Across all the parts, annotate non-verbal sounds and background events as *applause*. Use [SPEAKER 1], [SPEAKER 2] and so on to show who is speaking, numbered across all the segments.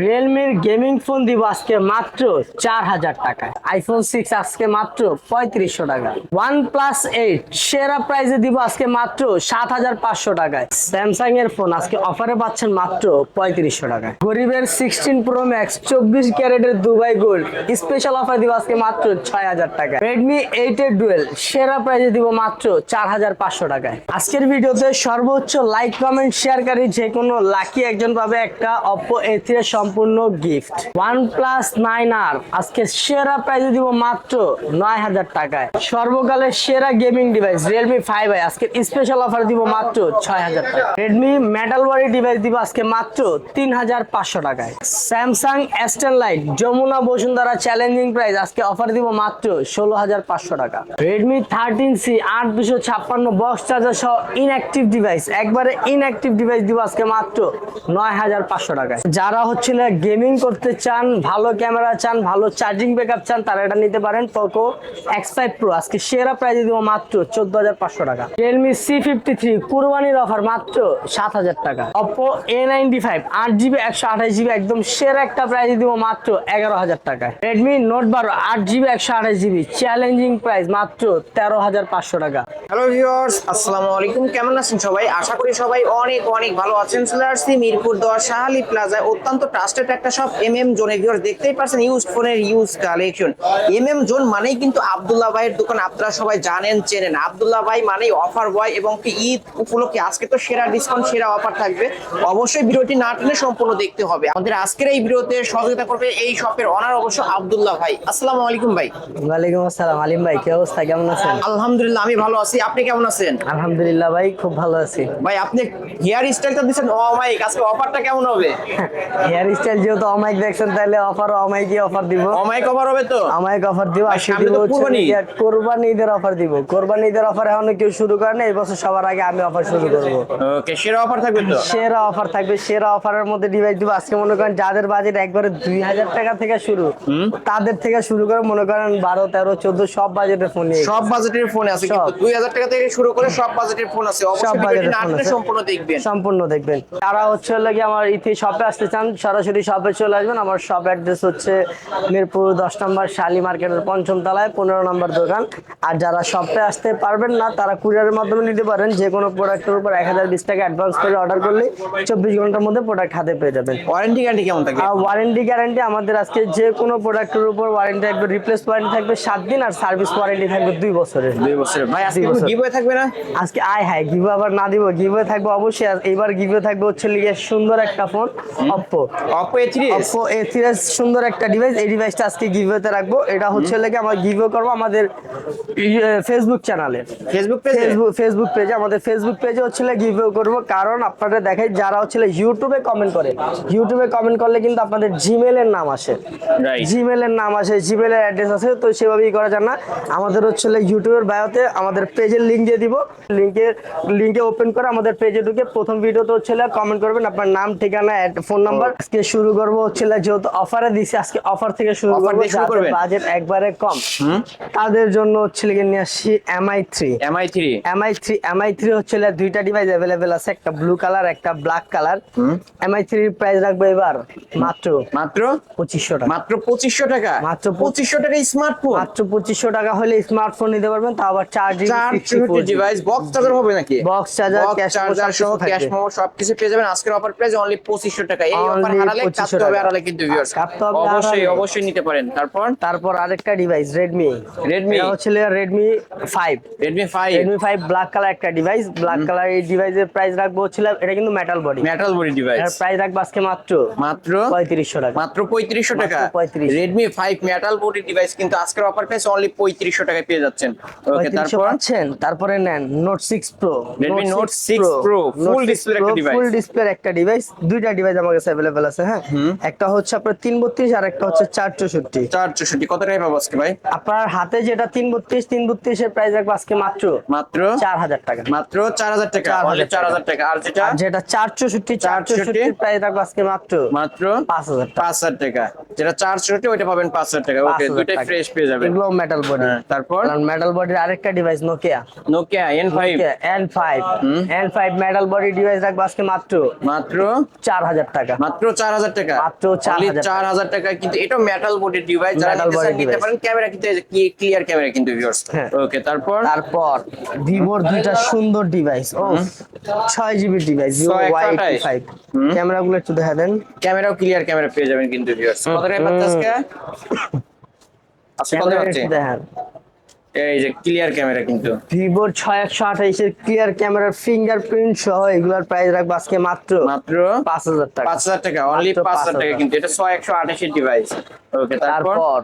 [SPEAKER 1] রিয়েলমির gaming phone দিব আজকে মাত্র চার হাজার টাকায়। আইফোন সিক্স আজকে মাত্র পঁয়ত্রিশশো টাকা। ওয়ান প্লাস এইট সেরা প্রাইসে দিব আজকে মাত্র সাত হাজার পাঁচশো টাকায়। স্যামসাং এর ফোন আজকে অফারে পাচ্ছেন মাত্র পঁয়ত্রিশশো টাকায়। গরিবের সিক্সটিন প্রো ম্যাক্স চব্বিশ ক্যারেটের দুবাই গোল্ড স্পেশাল অফার দিব আজকে মাত্র ছয় হাজার টাকা রেডমি এইট এর ডুয়েল সেরা প্রাইসে দিব মাত্র চার হাজার পাঁচশো টাকায়। আজকের ভিডিওতে সর্বোচ্চ লাইক কমেন্ট শেয়ারকারী যে কোনো লাকি একজন পাবে একটা অপো এ থ্রি সম্পূর্ণ গিফট ওয়ান প্লাস নাইন আর আজকে সেরা প্রাইসে দিব মাত্র নয় হাজার টাকায়। সর্বকালের সেরা gaming device realme five I আজকে স্পেশাল অফার দিব মাত্র ছয় হাজার টাকা রেডমি মেটাল ওয়ারি ডিভাইস দিব আজকে মাত্র তিন হাজার পাঁচশো টাকায়। Samsung S ten lite Jamuna Bashundhara challenging price আজকে অফার দিব মাত্র ষোলো হাজার পাঁচশো টাকা। রেডমি থার্টিন সি আট দুশো ছাপ্পান্ন বক্স চার্জার সহ ইনঅ্যাক্টিভ ডিভাইস একবারে ইনঅ্যাক্টিভ ডিভাইস দিব আজকে মাত্র নয় হাজার পাঁচশো টাকায়। যারা হচ্ছে না গেমিং করতে চান, ভালো ক্যামেরা চান, ভালো চার্জিং ব্যাকআপ চান, তারা এটা নিতে পারেন পোকো এক্স ফাইভ প্রো আজকে সেরা প্রাইসে দিব মাত্র চোদ্দ হাজার পাঁচশো টাকা। রিয়েলমি সি ফিফটি থ্রি কুরবানির অফার মাত্র সাত হাজার টাকা। অপো এ নাইনটি ফাইভ আট জিবি একশো আঠাশ জিবি একদম সেরা একটা প্রাইসে দিব মাত্র এগারো হাজার টাকায়। রেডমি নোট বারো আট জিবি একশো আঠাশ জিবি চ্যালেঞ্জিং প্রাইস মাত্র তেরো হাজার পাঁচশো টাকা।
[SPEAKER 2] হ্যালো ভিউয়ার্স আসসালামু আলাইকুম। কেমন আছেন সবাই? আশা করি সবাই অনেক অনেক ভালো আছেন। আসছি মিরপুর দশ শাহালি প্লাজায় অত্যন্ত ট্রাস্টেড একটা সব এম এম জোনে ভিউয়ার্স দেখতেই পারছেন ইউজ ফোনের use collection M M zone মানেই কিন্তু আব্দুল্লাহ ভাইয়ের দোকান আপনারা সবাই জানেন চেনেন। আবদুল্লাহ ভাই মানেই অফার বয় এবং কি ঈদ উপলক্ষে আজকে তো সেরা ডিসকাউন্ট সেরা অফার থাকবে। অবশ্যই ভিডিওটি না টেনে সম্পূর্ণ দেখতে হবে। আমাদের আজকের এই ভিডিওতে সহযোগিতা করবে এই শপের অনার অবশ্য আবদুল্লাহ ভাই। আসসালামু আলাইকুম ভাই।
[SPEAKER 1] ওয়ালাইকুম আসসালাম। আলিম ভাই কি অবস্থা? কেমন আছেন?
[SPEAKER 2] আলহামদুলিল্লাহ আমি ভালো আছি। আপনি কেমন আছেন?
[SPEAKER 1] আলহামদুলিল্লাহ ভাই খুব ভালো আছি।
[SPEAKER 2] ভাই আপনি হেয়ার স্টাইলটা দিচ্ছেন? ও অমাইক আজকে অফারটা কেমন হবে? *laughs*
[SPEAKER 1] হেয়ার স্টাইল যেহেতু অমাইক দেখছেন তাহলে অফার অমাইকই অফার দিব।
[SPEAKER 2] অমাইক অফার হবে তো?
[SPEAKER 1] অমাইক অফার দিব আজকে
[SPEAKER 2] সামনে
[SPEAKER 1] দিব
[SPEAKER 2] কুরবানি।
[SPEAKER 1] ঈদের অফার দিব। কোরবানি ঈদের অফার এখনও কেউ শুরু করে না এই বছর সবার আগে আমি অফার শুরু করব।
[SPEAKER 2] ওকে সেরা অফার থাকবে তো?
[SPEAKER 1] সেরা অফার থাকবে সেরা অফারের মধ্যে ডিভাইস দিব। আজকে মনে করেন যাদের বাজেট একবারে দুই হাজার টাকা থেকে শুরু তাদের থেকে শুরু করে মনে করেন বারো তেরো চোদ্দ সব বাজেটের ফোন
[SPEAKER 2] সব বাজেটের ফোন আছে কিন্তু দুই হাজার টাকা থেকে শুরু করে সব বাজেটের ফোন আছে। অবশ্যই। সম্পূর্ণ দেখবেন।
[SPEAKER 1] সম্পূর্ণ দেখবেন। তারা হচ্ছে লাগে আমার ইথি শপে আসতে চান সরাসরি শপে চলে আসবেন। আমার শপ অ্যাড্রেস হচ্ছে মিরপুর দশ নম্বর শালি মার্কেটের পঞ্চম তলায় পনেরো নম্বর দোকান। আর যারা শপে আসতে পারবেন না তারা কুরিয়ারের মাধ্যমে নিতে পারেন। যে কোনো প্রোডাক্টের উপর এক হাজার বিশ টাকা অ্যাডভান্স করে অর্ডার করলে চব্বিশ ঘণ্টার মধ্যে প্রোডাক্ট হাতে পেয়ে যাবেন।
[SPEAKER 2] ওয়ারেন্টি গ্যারান্টি কেমন থাকবে?
[SPEAKER 1] আর ওয়ারেন্টি গ্যারান্টি আমাদের আজকে যে কোনো প্রোডাক্টের উপর ওয়ারেন্টি থাকবে রিপ্লেস ওয়ারেন্টি থাকবে সাত দিন আর সার্ভিস ওয়ারেন্টি থাকবে দুই বছরের।
[SPEAKER 2] দুই বছরের। ভাই আজকে। গিভওয়ে থাকবে না?
[SPEAKER 1] আজকে আয় হায় গিভ আবার না দিব গিভে থাকবে অবশ্যই। আর এইবার গিভে থাকবে হচ্ছে লিগে সুন্দর একটা phone Oppo
[SPEAKER 2] Oppo A three
[SPEAKER 1] Oppo A সুন্দর একটা ডিভাইস এই ডিভাইসটা আজকে গিভেতে রাখব। এটা হচ্ছে লেগে আমরা গিভে করব আমাদের ফেসবুক চ্যানেলে
[SPEAKER 2] ফেসবুক পেজে
[SPEAKER 1] ফেসবুক ফেসবুক পেজে আমাদের ফেসবুক পেজে হচ্ছে গিভে করব। কারণ আপনারা দেখাই যারা হচ্ছে ইউটিউবে কমেন্ট করে ইউটিউবে কমেন্ট করলে কিন্তু আপনাদের জিমেলের নাম আসে. জিমেলের নাম আসে জিমেলের অ্যাড্রেস আছে তো সেভাবেই করা যায় না। আমাদের হচ্ছে ইউটিউবের বায়োতে আমাদের পেজের লিঙ্ক দিয়ে দিব। লিঙ্কে লিঙ্কে ওপেন করে আমাদের পেজে ঢুকে প্রথম ভিডিওতে হচ্ছে কমেন্ট করবেন। আপনার নাম ঠিকানা ফোন নাম্বার আজকে শুরু করব হচ্ছে যেহেতু অফারে দিছি আজকে অফার থেকে শুরু করব? বাজেট একবারে কম। তাদের জন্য হচ্ছে লিখে নিয়ে আসছি MI three
[SPEAKER 2] MI three
[SPEAKER 1] MI three MI three হচ্ছে দুইটা ডিভাইস অ্যাভেলেবেল আছে একটা ব্লু কালার একটা ব্ল্যাক কালার এমআই থ্রির প্রাইস রাখব এবার মাত্র
[SPEAKER 2] মাত্র?
[SPEAKER 1] পঁচিশশো টাকা।
[SPEAKER 2] মাত্র পঁচিশশো টাকা?
[SPEAKER 1] মাত্র
[SPEAKER 2] পঁচিশশো টাকা স্মার্টফোন
[SPEAKER 1] মাত্র পঁচিশশো টাকা হলে স্মার্টফোন নিতে পারবেন তা আবার চার্জিং
[SPEAKER 2] চার ডিভাইস বক্স চার্জার হবে নাকি?
[SPEAKER 1] বক্স চার্জার ক্যাশ
[SPEAKER 2] চার্জার সহ ক্যাশ মেমো সবকিছু পেয়ে যাবেন। আজকের অফার প্রাইস অনলি 2500 টাকা। এই অফার হারালে
[SPEAKER 1] 2500
[SPEAKER 2] কাটতে হবে হারালে কিন্তু ভিউয়ার্স
[SPEAKER 1] কাটতে হবে,
[SPEAKER 2] অবশ্যই অবশ্যই নিতে পারেন। তারপর?
[SPEAKER 1] তারপর আরেকটা ডিভাইস রেডমি
[SPEAKER 2] Redmi?
[SPEAKER 1] এটা হচ্ছে Redmi five
[SPEAKER 2] Redmi 5
[SPEAKER 1] Redmi five black colour একটা ডিভাইস ব্ল্যাক কালার এই ডিভাইসের প্রাইস রাখব হচ্ছিল এটা কিন্তু metal body
[SPEAKER 2] metal body device
[SPEAKER 1] এর প্রাইস রাখব আজকে মাত্র
[SPEAKER 2] মাত্র
[SPEAKER 1] পঁয়ত্রিশশো টাকা।
[SPEAKER 2] মাত্র 3500 টাকা। Redmi 5 মেটাল বডি ডিভাইস কিন্তু আজকের অফার প্রাইস অনলি 3500 টাকায় পেয়ে যাচ্ছেন। ওকে তারপর?
[SPEAKER 1] পাচ্ছেন? তারপরে নেন note six pro
[SPEAKER 2] Redmi Note 6 Pro, full display একটা device।
[SPEAKER 1] ফুল ডিসপ্লে একটা ডিভাইস দুইটা ডিভাইস আমার কাছে আছে হ্যাঁ? একটা হচ্ছে আপনার তিন বত্রিশ আর একটা হচ্ছে চার চৌষট্টি।
[SPEAKER 2] 464 কত টাকায় পাবো আজকে ভাই?
[SPEAKER 1] আপনার হাতে যেটা তিন বত্রিশ তিন বত্রিশের প্রাইস রাখব আজকে মাত্র
[SPEAKER 2] মাত্র?
[SPEAKER 1] চার হাজার টাকা।
[SPEAKER 2] মাত্র 4000 টাকা?
[SPEAKER 1] 4000
[SPEAKER 2] অনলি 4000 টাকা। আর যেটা?
[SPEAKER 1] যেটা চার চৌষট্টি চার
[SPEAKER 2] 464
[SPEAKER 1] চৌষট্টির প্রাইস রাখব আজকে মাত্র
[SPEAKER 2] মাত্র
[SPEAKER 1] পাঁচ হাজার টাকা।
[SPEAKER 2] 5000 টাকা। যেটা চার চৌষট্টি ওইটা পাবেন পাঁচ হাজার টাকা। ওকে
[SPEAKER 1] 5,000
[SPEAKER 2] দুইটাই
[SPEAKER 1] টাকা।
[SPEAKER 2] ফ্রেশ পেয়ে যাবেন।
[SPEAKER 1] এগুলো মেটাল বডি
[SPEAKER 2] হ্যাঁ, তারপর?
[SPEAKER 1] মেটাল বডির আরেকটা device Nokia
[SPEAKER 2] Nokia N five
[SPEAKER 1] N five N five metal body device রাখব আজকে মাত্র
[SPEAKER 2] মাত্র?
[SPEAKER 1] চার হাজার টাকা।
[SPEAKER 2] মাত্র চার হাজার টাকা।
[SPEAKER 1] মাত্র
[SPEAKER 2] চার হাজার টাকা। কিন্তু এটা মেটাল বডির ডিভাইস যারা নিতে। পারেন ক্যামেরা কিন্তু ক্লিয়ার ক্যামেরা কিন্তু ভিউয়ার্স। ওকে তারপর?
[SPEAKER 1] তারপর ভিভোর দুইটা সুন্দর ডিভাইস ও ছয় GB device Vivo Y five
[SPEAKER 2] হুম।
[SPEAKER 1] ক্যামেরা গুলো একটু দেখা দেন।
[SPEAKER 2] ক্যামেরাও ক্লিয়ার ক্যামেরা পেয়ে যাবেন কিন্তু ভিউয়ার্স কত টাকা পাচ্ছে আজকে? আজকে কত
[SPEAKER 1] একটু দেখান।
[SPEAKER 2] এই যে ক্লিয়ার ক্যামেরা কিন্তু।
[SPEAKER 1] ভিভোর ছয় একশো আঠাইশের ক্লিয়ার ক্যামেরার ফিঙ্গারপ্রিন্ট সহ এগুলার প্রাইস রাখব আজকে মাত্র
[SPEAKER 2] মাত্র
[SPEAKER 1] পাঁচ হাজার টাকা।
[SPEAKER 2] পাঁচ হাজার টাকা অনলি পাঁচ হাজার টাকা কিন্তু। এটা ছয় একশো আঠাশের ডিভাইস ওকে তারপর?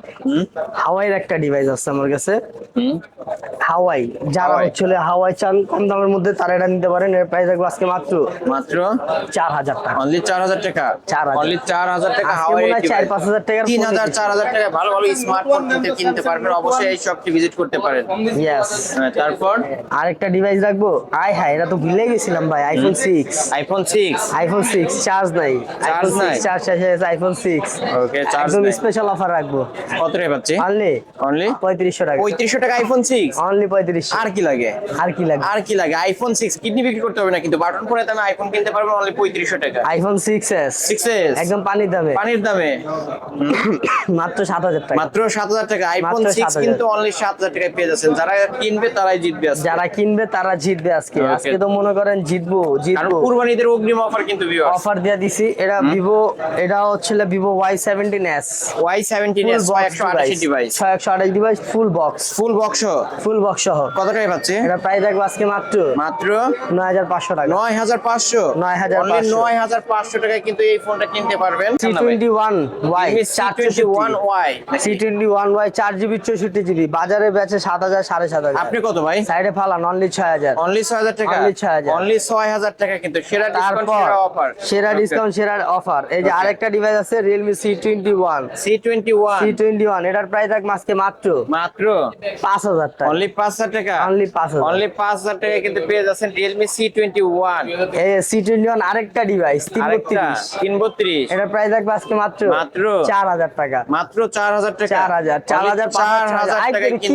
[SPEAKER 1] হাওয়াইয়ের একটা ডিভাইস আছে আমার কাছে। হাওয়াই যারা
[SPEAKER 2] হাওয়াই।
[SPEAKER 1] চান কম দামের মধ্যে তারা এটা নিতে পারেন। এর প্রাইস রাখব আজকে মাত্র
[SPEAKER 2] মাত্র?
[SPEAKER 1] চার হাজার টাকা।
[SPEAKER 2] অনলি চার হাজার টাকা?
[SPEAKER 1] 4,000
[SPEAKER 2] অনলি চার হাজার টাকা হাওয়াই
[SPEAKER 1] চার পাঁচ হাজার টাকার
[SPEAKER 2] তিন হাজার চার হাজার টাকা ভালো ভালো স্মার্টফোন কিনতে পারবেন। অবশ্যই এই শপটি ভিজিট করতে পারেন।
[SPEAKER 1] ইয়েস
[SPEAKER 2] হ্যাঁ, তারপর?
[SPEAKER 1] আরেকটা ডিভাইস রাখব? আয় হায় এটা তো ভুলে গেছিলাম ভাই iPhone six
[SPEAKER 2] iPhone six
[SPEAKER 1] iPhone six charge নাই।
[SPEAKER 2] Charge নাই?
[SPEAKER 1] চার্জ শেষ হয়ে আইফোন সিক্স
[SPEAKER 2] ওকে চার্জ
[SPEAKER 1] একদম স্পেশাল অফার রাখব।
[SPEAKER 2] কত টাকা পাচ্ছি?
[SPEAKER 1] অনলি
[SPEAKER 2] অনলি
[SPEAKER 1] পঁয়ত্রিশশো টাকা।
[SPEAKER 2] পঁয়ত্রিশশো টাকা আইফোন সিক্স
[SPEAKER 1] অনলি পঁয়ত্রিশশো।
[SPEAKER 2] আর কি লাগে?
[SPEAKER 1] আর কি লাগে?
[SPEAKER 2] আর কি লাগে? আইফোন সিক্স কিডনি বিক্রি করতে হবে না কিন্তু বাটন ফোনে দামে আইফোন কিনতে পারবেন অনলি পঁয়ত্রিশশো টাকা।
[SPEAKER 1] IPhone six S
[SPEAKER 2] six S
[SPEAKER 1] একদম পানির দামে।
[SPEAKER 2] পানির দামে?
[SPEAKER 1] মাত্র সাত হাজার টাকা।
[SPEAKER 2] মাত্র সাত হাজার টাকা। আইফোন
[SPEAKER 1] মাত্র
[SPEAKER 2] সিক্স কিন্তু অনলি সাত হাজার টাকায় পেয়ে যাচ্ছেন। যারা কিনবে তারাই জিতবে আজকে।
[SPEAKER 1] যারা কিনবে তারা জিতবে আজকে। আজকে তো মনে করেন জিতবো জিতবো।
[SPEAKER 2] কুরবানিদের অগ্রিম অফার কিন্তু
[SPEAKER 1] অফার দিয়ে দিছি। এটা ভিভো এটা হচ্ছে Vivo Y seventeen S
[SPEAKER 2] Y seventeen S ছয় একশো ডিভাইস
[SPEAKER 1] ছয় একশো আঠাশ device full box
[SPEAKER 2] full box
[SPEAKER 1] full box সহ।
[SPEAKER 2] কত টাকায় পাচ্ছে?
[SPEAKER 1] এটা প্রাইস রাখব আজকে মাত্র।
[SPEAKER 2] মাত্র?
[SPEAKER 1] নয় হাজার পাঁচশো টাকা।
[SPEAKER 2] নয় হাজার পাঁচশো।
[SPEAKER 1] 9,500
[SPEAKER 2] নয় হাজার পাঁচশো টাকায় কিন্তু এই ফোনটা কিনতে পারবেন।
[SPEAKER 1] C twenty one Y
[SPEAKER 2] twenty one Y
[SPEAKER 1] C twenty one Y চার জিবি চৌষট্টি জিবি বাজারে বেচে সাত হাজার সাড়ে সাত হাজার।
[SPEAKER 2] আপনি কত ভাই?
[SPEAKER 1] সাইডে ফালান অনলি ছয় হাজার।
[SPEAKER 2] অনলি ছয় হাজার টাকা?
[SPEAKER 1] Only 6,000
[SPEAKER 2] অনলি ছয় হাজার টাকা কিন্তু সেরা ডিসকাউন্ট
[SPEAKER 1] তারপর
[SPEAKER 2] অফার
[SPEAKER 1] সেরা ডিসকাউন্ট সেরা অফার এই যে আরেকটা ডিভাইস আছে realme C twenty one
[SPEAKER 2] C twenty one
[SPEAKER 1] C twenty one এটার প্রাইস রাখব আজকে মাত্র
[SPEAKER 2] মাত্র?
[SPEAKER 1] পাঁচ হাজার টাকা।
[SPEAKER 2] অনলি পাঁচ হাজার টাকা?
[SPEAKER 1] Only 5,000
[SPEAKER 2] অনলি পাঁচ হাজার টাকা কিন্তু পেয়ে যাচ্ছেন রিয়েলমি সি টোয়েন্টি ওয়ান
[SPEAKER 1] এই সি টোয়েন্টি ওয়ান আরেকটা ডিভাইস তিন বত্রিশ।
[SPEAKER 2] তিন বত্রিশ।
[SPEAKER 1] এটার প্রাইস রাখব আজকে মাত্র
[SPEAKER 2] মাত্র?
[SPEAKER 1] চার হাজার টাকা।
[SPEAKER 2] মাত্র চার হাজার টাকা।
[SPEAKER 1] 4,000, 4,000,
[SPEAKER 2] চার
[SPEAKER 1] 5,000
[SPEAKER 2] হাজার
[SPEAKER 1] আই,
[SPEAKER 2] টাকায়
[SPEAKER 1] কি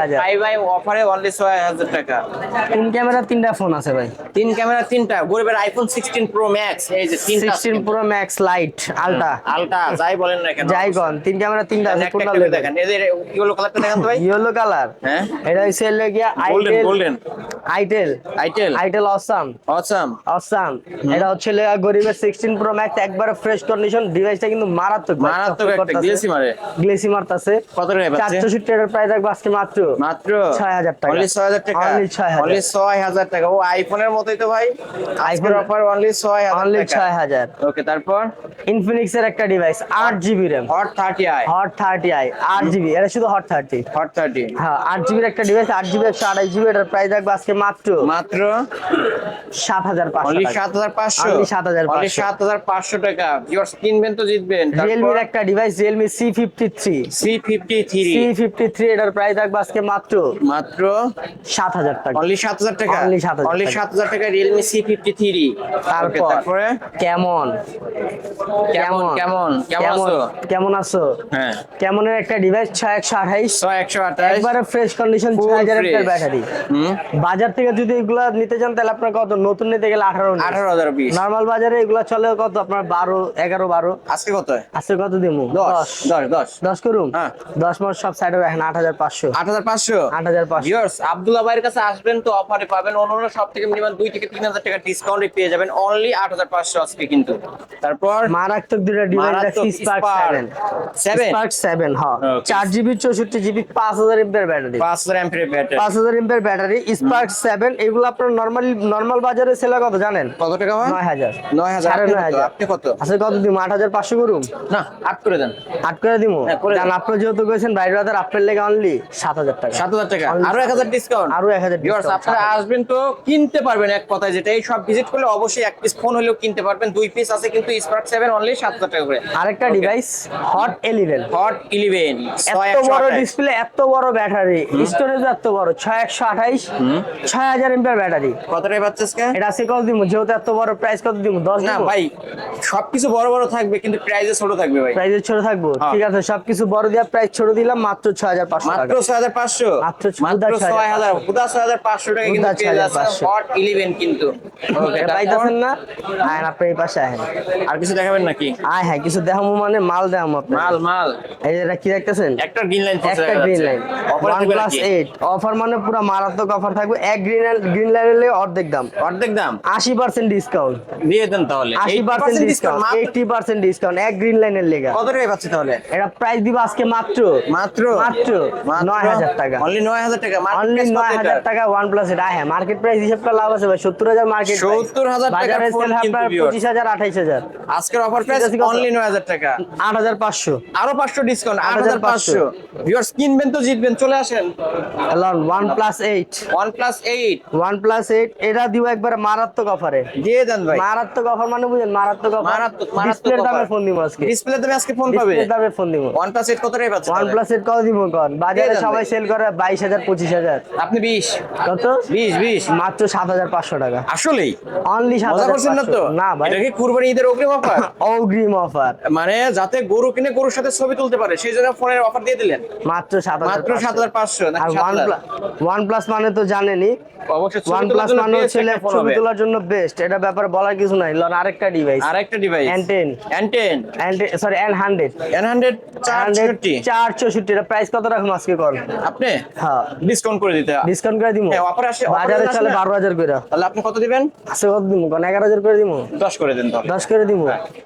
[SPEAKER 1] এটা হচ্ছে গরিবের প্রো ম্যাক্স একবারে ফ্রেশ কন্ডিশন কিন্তু মারাত্মক
[SPEAKER 2] মারাত্মক একটা গ্লেসি মারে
[SPEAKER 1] গ্লেসি মারতাছে
[SPEAKER 2] কত টাকা
[SPEAKER 1] 460 টাকার প্রাইস আজকে মাত্র।
[SPEAKER 2] মাত্র
[SPEAKER 1] 6,000 টাকা।
[SPEAKER 2] অনলি ছয় হাজার টাকা।
[SPEAKER 1] Only 6,000
[SPEAKER 2] অনলি ছয় হাজার টাকা। ও আইফোনের মতোই তো ভাই। আইফোন অফার অনলি ছয় হাজার
[SPEAKER 1] অনলি
[SPEAKER 2] টাকা।
[SPEAKER 1] ছয় হাজার।
[SPEAKER 2] ওকে তারপর?
[SPEAKER 1] ইনফিনিক্স এর একটা ডিভাইস আট GB RAM
[SPEAKER 2] hot thirty I
[SPEAKER 1] hot thirty I আট জিবি এটা শুধু হট থার্টি
[SPEAKER 2] হট থার্টি
[SPEAKER 1] হ্যাঁ আট জিবির একটা ডিভাইস আট জিবি একশো আঠাশ জিবি এটার প্রাইস রাখব আজকে মাত্র
[SPEAKER 2] মাত্র?
[SPEAKER 1] সাত হাজার
[SPEAKER 2] অনলি
[SPEAKER 1] পাঁচশো
[SPEAKER 2] সাত হাজার পাঁচশো?
[SPEAKER 1] Only 7,500
[SPEAKER 2] অনলি সাত হাজার পাঁচশো টাকা। ভিউয়ার্স কিনবেন তো জিতবেন।
[SPEAKER 1] রিয়েলমির একটা device realme C fifty three
[SPEAKER 2] C fifty three
[SPEAKER 1] C fifty three এটার প্রাইস রাখব আজকে মাত্র
[SPEAKER 2] মাত্র
[SPEAKER 1] সাত হাজার টাকা।
[SPEAKER 2] অনলি সাত হাজার টাকা?
[SPEAKER 1] Only 7,000
[SPEAKER 2] অনলি
[SPEAKER 1] টাকা।
[SPEAKER 2] সাত হাজার টাকা রিয়েলমি সি ফিফটি থ্রি
[SPEAKER 1] তারপরে? কেমন?
[SPEAKER 2] কেমন কেমন? কেমন? আছো?
[SPEAKER 1] কেমন আছো?
[SPEAKER 2] হ্যাঁ।
[SPEAKER 1] কেমনের একটা ডিভাইস ছয় একশো আঠাইশ?
[SPEAKER 2] ছয় একশো আঠাশ
[SPEAKER 1] একবারে ফ্রেশ কন্ডিশন
[SPEAKER 2] Full
[SPEAKER 1] ছয় হাজার একটা ব্যাটারি বাজার থেকে যদি এগুলা নিতে চান তাহলে আপনার কত? নতুন নিতে গেলে আঠারো
[SPEAKER 2] আঠারো হাজার বিশ।
[SPEAKER 1] নর্মাল বাজারে এগুলা চলে কত? আপনার বারো এগারো বারো।
[SPEAKER 2] আজকে কত?
[SPEAKER 1] আজকে কত দিমু?
[SPEAKER 2] দশ। দশ। দশ
[SPEAKER 1] দশ। করুন
[SPEAKER 2] হ্যাঁ।
[SPEAKER 1] দশ মাস সব সাইডে রাখেন আট হাজার পাঁচশো
[SPEAKER 2] আট হাজার হাজার পাঁচশো।
[SPEAKER 1] আট হাজার পাঁচশো।
[SPEAKER 2] ভিউয়ার্স আব্দুল্লাহ ভাইয়ের কাছে আসবেন তো অফারে পাবেন। অন্যান্য সব থেকে মিনিমাম দুই থেকে তিন হাজার টাকা ডিসকাউন্টে পেয়ে যাবেন। অনলি আট হাজার পাঁচশো আজকে কিন্তু। তারপর
[SPEAKER 1] মারাত্মক দুটো device spark
[SPEAKER 2] Spark 7?
[SPEAKER 1] Spark seven হ্যাঁ
[SPEAKER 2] Okay.
[SPEAKER 1] চার জিবি চৌষট্টি জিবি পাঁচ হাজার ব্যাটারি
[SPEAKER 2] পাঁচ হাজার এমপির ব্যাটারি
[SPEAKER 1] স্পার্ক সেভেন এগুলো আপনার নর্মাল নর্মাল বাজারে সেল কত জানেন?
[SPEAKER 2] কত টাকা হয়
[SPEAKER 1] নয় হাজার।
[SPEAKER 2] নয় হাজার।
[SPEAKER 1] সাড়ে
[SPEAKER 2] আপনি কত?
[SPEAKER 1] আচ্ছা কত দিব? আট হাজার পাঁচশো করুন
[SPEAKER 2] না আট করে দেন।
[SPEAKER 1] আট করে দিব?
[SPEAKER 2] হ্যাঁ, দিন।
[SPEAKER 1] আপনি যেহেতু করেছেন বাইরে বাজার আপনার লেগে অনলি সাত হাজার টাকা।
[SPEAKER 2] সাত হাজার টাকা। আরও এক হাজার ডিসকাউন্ট
[SPEAKER 1] আরও এক হাজার
[SPEAKER 2] আপনারা আসবেন তো কিনতে পারবেন এক কথায় যেটা। এই সব ভিজিট করলে অবশ্যই এক পিস ফোন হলেও কিনতে পারবেন। দুই পিস আছে কিন্তু স্পার্ক সেভেন অনলি সাত হাজার টাকা করে।
[SPEAKER 1] আরেকটা device hot eleven
[SPEAKER 2] hot eleven
[SPEAKER 1] এত বড় ডিসপ্লে এত বড় ব্যাটারি স্টোরেজ এত বড় ছয় একশো আঠাইশ ছয় হাজার এমপিয়ার ব্যাটারি
[SPEAKER 2] কত টাকা পাচ্ছে
[SPEAKER 1] এটা সে কত দিব যেহেতু এত বড় প্রাইস কত দিব দশ
[SPEAKER 2] না ভাই সবকিছু বড় বড় থাকবে কিন্তু প্রাইসে ছোট থাকবে ভাই।
[SPEAKER 1] ছোট থাকব।
[SPEAKER 2] হ্যাঁ।
[SPEAKER 1] ঠিক আছে সবকিছু বড় দিয়া প্রাইস ছোট দিলাম মাত্র ছয় হাজার পাঁচশো
[SPEAKER 2] মাত্র ছয় হাজার পাঁচশো।
[SPEAKER 1] মাত্র ছয় হাজার
[SPEAKER 2] উদা ছয় হাজার। পাঁচশো। টাকা কিন্তু পেয়ে যাচ্ছে হট ইলেভেন কিন্তু?
[SPEAKER 1] পাইতেছেন না? আয় আপনি এই পাশে আহেন
[SPEAKER 2] আর কিছু দেখাবেন নাকি?
[SPEAKER 1] আয় হ্যাঁ কিছু দেখাবো মানে মাল দেখাবো আপনার
[SPEAKER 2] মাল মাল।
[SPEAKER 1] এই যে কি দেখতেছেন?
[SPEAKER 2] একটা গ্রিন লাইন
[SPEAKER 1] একটা green line one plus eight offer মানে পুরো মারাত্মক অফার থাকবে। এক গ্রিন গ্রিন লাইনে অর্ধেক দাম।
[SPEAKER 2] অর্ধেক দাম?
[SPEAKER 1] আশি পার্সেন্ট ডিসকাউন্ট
[SPEAKER 2] দিয়ে দেন তাহলে।
[SPEAKER 1] আশি percent discount eighty percent discount এক গ্রিন লাইনের লেগা।
[SPEAKER 2] কত টাকা পাচ্ছি তাহলে?
[SPEAKER 1] এটা প্রাইস দিব আজকে মাত্র?
[SPEAKER 2] মাত্র
[SPEAKER 1] মাত্র? নয় হাজার। টাকা।
[SPEAKER 2] অনলি নয় হাজার টাকা।
[SPEAKER 1] অনলি নয় হাজার টাকা ওয়ান প্লাস এটা। হ্যাঁ মার্কেট প্রাইস হিসাব লাভ আছে ভাই। সত্তর হাজার মার্কেট
[SPEAKER 2] 70,000 টাকার
[SPEAKER 1] বাজারে সেল আপনার পঁচিশ হাজার আঠাইশ হাজার।
[SPEAKER 2] আজকের অফার প্রাইস
[SPEAKER 1] ঠিক আছে, কত?
[SPEAKER 2] অনলি নয় হাজার টাকা।
[SPEAKER 1] আট হাজার পাঁচশো।
[SPEAKER 2] আরও পাঁচশো ডিসকাউন্ট আট হাজার পাঁচশো। ভিউয়ার্স কিনবেন তো জিতবেন। চলে আসেন।
[SPEAKER 1] Elon one plus eight
[SPEAKER 2] one plus eight
[SPEAKER 1] one plus eight এটা দিব একবার মারাত্মক অফারে
[SPEAKER 2] দিয়ে দেন ভাই।
[SPEAKER 1] মারাত্মক অফার মানে বুঝেন মারাত্মক অফার
[SPEAKER 2] মারাত্মক মারাত্মক
[SPEAKER 1] দামে ফোন দিব আজকে।
[SPEAKER 2] ডিসপ্লে দামে আজকে ফোন পাবে।
[SPEAKER 1] দামে ফোন দিব।
[SPEAKER 2] ওয়ান প্লাস এইট কত পাচ্ছে
[SPEAKER 1] ওয়ান প্লাস এইট কত দিব কন বাজারে সবাই। সেল করে বাইশ হাজার পঁচিশ হাজার।
[SPEAKER 2] আপনি বিশ।
[SPEAKER 1] কত?
[SPEAKER 2] বিশ বিশ।
[SPEAKER 1] মাত্র সাত হাজার পাঁচশো টাকা।
[SPEAKER 2] আসলেই?
[SPEAKER 1] অনলি সাত হাজার
[SPEAKER 2] না তো?
[SPEAKER 1] না ভাই।
[SPEAKER 2] এটা কি কুরবানি ঈদের অগ্রিম অফার
[SPEAKER 1] অগ্রিম অফার
[SPEAKER 2] মানে যাতে গরু কিনে গরুর সাথে ছবি তুলতে পারে সেই জন্য ফোনের অফার দিয়ে দিলেন?
[SPEAKER 1] মাত্র সাত হাজার
[SPEAKER 2] মাত্র সাত হাজার পাঁচশো
[SPEAKER 1] আর ওয়ান প্লাস মানে তো জানেনই।
[SPEAKER 2] অবশ্যই
[SPEAKER 1] ওয়ান প্লাস মানে হচ্ছে ছবি তোলার জন্য বেস্ট এটা ব্যাপারে বলার কিছু নাই। লন আরেকটা ডিভাইস
[SPEAKER 2] আর একটা device
[SPEAKER 1] N10
[SPEAKER 2] N10
[SPEAKER 1] sorry N hundred
[SPEAKER 2] N hundred চার ছেষট্টি
[SPEAKER 1] এটা প্রাইস কত রাখুন আজকে কর?
[SPEAKER 2] আপনি?
[SPEAKER 1] হ্যাঁ।
[SPEAKER 2] ডিসকাউন্ট করে দিতে।
[SPEAKER 1] ডিসকাউন্ট করে দিব
[SPEAKER 2] হ্যাঁ, আসে-
[SPEAKER 1] বাজারে চলে
[SPEAKER 2] না?
[SPEAKER 1] বারো হাজার করে।
[SPEAKER 2] তাহলে আপনি কত দিবেন?
[SPEAKER 1] আছে কত কোন এগারো হাজার করে দিব
[SPEAKER 2] দশ করে দেন তাহলে।
[SPEAKER 1] দশ করে দিব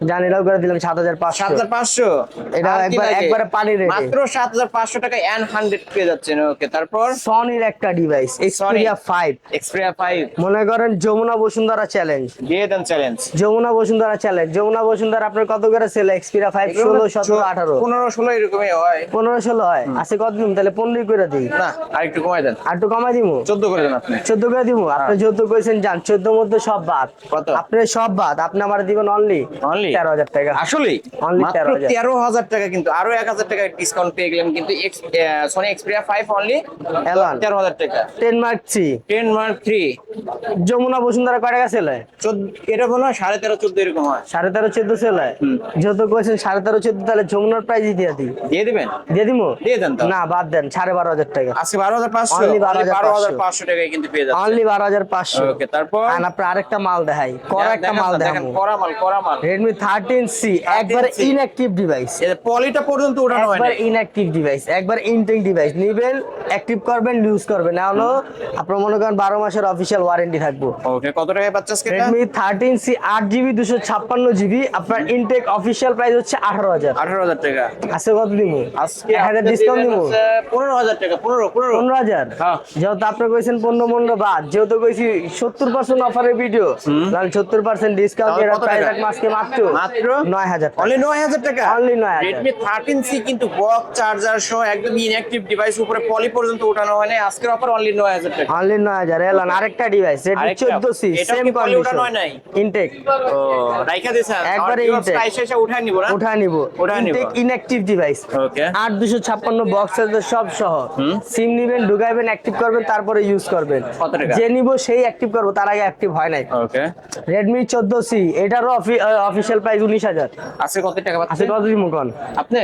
[SPEAKER 1] জানি এটাও করে দিলাম সাত হাজার
[SPEAKER 2] সাত
[SPEAKER 1] পাঁচশো
[SPEAKER 2] হাজার পাঁচশো।
[SPEAKER 1] এটা একবার- একবারে পানি
[SPEAKER 2] মাত্র সাত হাজার পাঁচশো টাকা এন হান্ড্রেড পেয়ে যাচ্ছেন। ওকে তারপর?
[SPEAKER 1] সনির একটা device Xperia five
[SPEAKER 2] Xperia five
[SPEAKER 1] মনে করেন যমুনা বসুন্ধরা চ্যালেঞ্জ
[SPEAKER 2] দিয়ে দেন চ্যালেঞ্জ
[SPEAKER 1] যমুনা বসুন্ধরা চ্যালেঞ্জ যমুনা বসুন্ধরা আপনার কত করে সেল এক্সপিরিয়া ফাইভ ষোলো সতেরো আঠারো।
[SPEAKER 2] পনেরো ষোলো এরকমই হয়।
[SPEAKER 1] পনেরো ষোলো হয়। আছে কত দিন তাহলে পনেরোই করে দিই।
[SPEAKER 2] না আর একটু কমাই দেন।
[SPEAKER 1] আর একটু কমাই দিব
[SPEAKER 2] চোদ্দ করে দেন আপনি।
[SPEAKER 1] চোদ্দ করে দিব আপনি চোদ্দ করেছেন যান চোদ্দ মধ্যে সব বাদ।
[SPEAKER 2] কত?
[SPEAKER 1] আপনি সব বাদ। আপনি আমার দিবেন অনলি? তেরো হাজার টাকা।
[SPEAKER 2] আসলেই?
[SPEAKER 1] Only
[SPEAKER 2] মাত্র
[SPEAKER 1] 13,000
[SPEAKER 2] তেরো হাজার টাকা কিন্তু আরও এক হাজার টাকা ডিসকাউন্ট পেয়ে গেলাম কিন্তু Sony Xperia five only
[SPEAKER 1] Elan।
[SPEAKER 2] তেরো হাজার টাকা।
[SPEAKER 1] Ten mark three
[SPEAKER 2] ten mark three
[SPEAKER 1] Jamuna Bashundhara কয় টাকা হয়?
[SPEAKER 2] চোদ্দ এটা হয় সাড়ে তেরো চোদ্দ এরকম হয়।
[SPEAKER 1] সাড়ে তেরো চোদ্দ সেল হয়? যেহেতু সাড়ে তেরো চোদ্দ তাহলে যমুনার প্রাইস দিয়ে দিই।
[SPEAKER 2] দিয়ে দিবেন?
[SPEAKER 1] দিয়ে দিব
[SPEAKER 2] দিয়ে দেন
[SPEAKER 1] না বাদ দেন সাড়ে বারো হাজার টাকা।
[SPEAKER 2] আজকে বারো হাজার পাঁচশো বারো হাজার পাঁচশো। টাকায় কিন্তু পেয়ে যাচ্ছে।
[SPEAKER 1] অনলি বারো হাজার পাঁচশো।
[SPEAKER 2] ওকে তারপর?
[SPEAKER 1] আর আপনার আরেকটা মাল দেখাই। করা একটা মাল
[SPEAKER 2] দেখেন, করা মাল করা মাল।
[SPEAKER 1] রেডমি থার্টিন সি একবার ইনঅ্যাক্টিভ ডিভাইস
[SPEAKER 2] পলিটা পর্যন্ত উঠানো হয়
[SPEAKER 1] একবার ইনঅ্যাক্টিভ ডিভাইস একবার ইনটেক ডিভাইস নিবেন অ্যাক্টিভ করবেন ইউজ করবেন। না হলো আপনার মনে করেন বারো মাসের অফিসিয়াল ওয়ারেন্টি থাকব।
[SPEAKER 2] ওকে কত টাকায়
[SPEAKER 1] রেডমি থার্টিন সি আট জিবি দুশো ছাপ্পান্ন জিবি আপনার ইনটেক অফিসিয়াল প্রাইস হচ্ছে আঠারো হাজার।
[SPEAKER 2] আঠারো হাজার টাকা।
[SPEAKER 1] আছে কত দিব?
[SPEAKER 2] আজকে
[SPEAKER 1] এক হাজার ডিসকাউন্ট দিব?
[SPEAKER 2] পনেরো হাজার টাকা পনেরো পনেরো।
[SPEAKER 1] পনেরো হাজার?
[SPEAKER 2] হ্যাঁ।
[SPEAKER 1] যেহেতু আপনি কইছেন পনেরো পনেরো বাদ যেহেতু কইছি সত্তর পার্সেন্ট অফারের ভিডিও তাহলে সত্তর পার্সেন্ট ডিসকাউন্ট এর প্রাইস
[SPEAKER 2] টাকা?
[SPEAKER 1] মাত্র
[SPEAKER 2] মাত্র?
[SPEAKER 1] নয় হাজার
[SPEAKER 2] অনলি নয় হাজার টাকা?
[SPEAKER 1] Only 9,000
[SPEAKER 2] রেডমি থার্টিন সি কিন্তু বক্স চার্জার সহ একদম ইনঅ্যাক্টিভ ডিভাইস উপরে পলি পর্যন্ত উঠানো হয় না আজকের অফার অনলি নয় হাজার টাকা।
[SPEAKER 1] অনলি নয় হাজার। এলান আরেকটা ডিভাইস রেডমি
[SPEAKER 2] আরেকটা?
[SPEAKER 1] চোদ্দ সি সেম
[SPEAKER 2] কি poly উঠানো
[SPEAKER 1] কন্ডিশন ইনটেক
[SPEAKER 2] ও রাইখা দিয়েছেন
[SPEAKER 1] একবারে intake।
[SPEAKER 2] এসে এসে উঠায় নিব না?
[SPEAKER 1] উঠায় নিব। ইনটেক ইনঅ্যাক্টিভ ডিভাইস
[SPEAKER 2] ওকে
[SPEAKER 1] আট দুশো ছাপ্পান্ন বক্স সব সহ। সিম নিবেন ঢুকাইবেন অ্যাক্টিভ করবেন তারপরে ইউজ করবেন। যে নিব সেই অ্যাক্টিভ করব তার আগে অ্যাক্টিভ হয় নাই।
[SPEAKER 2] ওকে
[SPEAKER 1] রেডমি চোদ্দ সি এটারও অফিসিয়াল প্রাইস উনিশ হাজার।
[SPEAKER 2] আজকে কত টাকা
[SPEAKER 1] আছে কত দিব কোন?
[SPEAKER 2] আপনি?